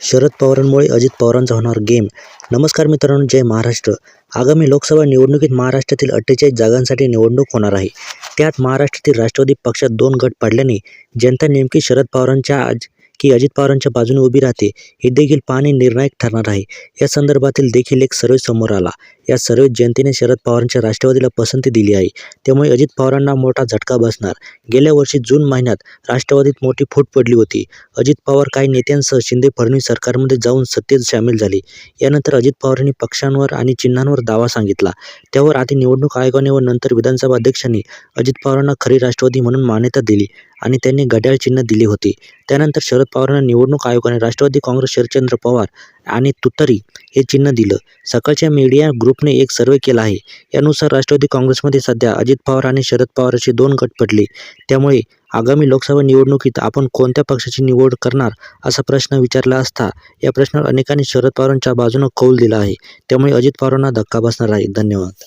शरद पवारांमुळे अजित पवारांचा होणार गेम. नमस्कार मित्रांनो जय महाराष्ट्र. आगामी लोकसभा निवडणुकीत महाराष्ट्रातील अठ्ठेचाळीस जागांसाठी निवडणूक होणार आहे. त्यात महाराष्ट्रातील राष्ट्रवादी पक्षात दोन गट पडल्याने जनता नेमकी शरद पवारांच्या आज की अजित पवारांच्या बाजूने उभी राहते हे देखील पाहणे निर्णायक ठरणार आहे. या संदर्भातील देखील एक सर्वे समोर आला. या सर्वेत जनतेने शरद पवारांच्या राष्ट्रवादीला पसंती दिली आहे. त्यामुळे अजित पवारांना मोठा झटका बसणार. गेल्या वर्षी जून महिन्यात राष्ट्रवादीत मोठी फूट पडली होती. अजित पवार काही नेत्यांसह शिंदे फडणवीस सरकारमध्ये जाऊन सत्तेत सामील झाले. यानंतर अजित पवारांनी पक्षांवर आणि चिन्हांवर दावा सांगितला. त्यावर आधी निवडणूक आयोगाने व नंतर विधानसभा अध्यक्षांनी अजित पवारांना खरी राष्ट्रवादी म्हणून मान्यता दिली. आणि त्यांनी घड्याळ चिन्ह दिले होते. त्यानंतर शरद पवारांना निवडणूक आयोगाने राष्ट्रवादी काँग्रेस शरदचंद्र पवार आणि तुतारी हे चिन्ह दिलं. सकाळच्या मीडिया ग्रुपने एक सर्वे केला आहे. यानुसार राष्ट्रवादी काँग्रेसमध्ये सध्या अजित पवार आणि शरद पवार असे दोन गट पडले. त्यामुळे आगामी लोकसभा निवडणुकीत आपण कोणत्या पक्षाची निवड करणार असा प्रश्न विचारला असता या प्रश्नावर अनेकांनी शरद पवारांच्या बाजूनं कौल दिला आहे. त्यामुळे अजित पवारांना धक्का बसणार आहे. धन्यवाद.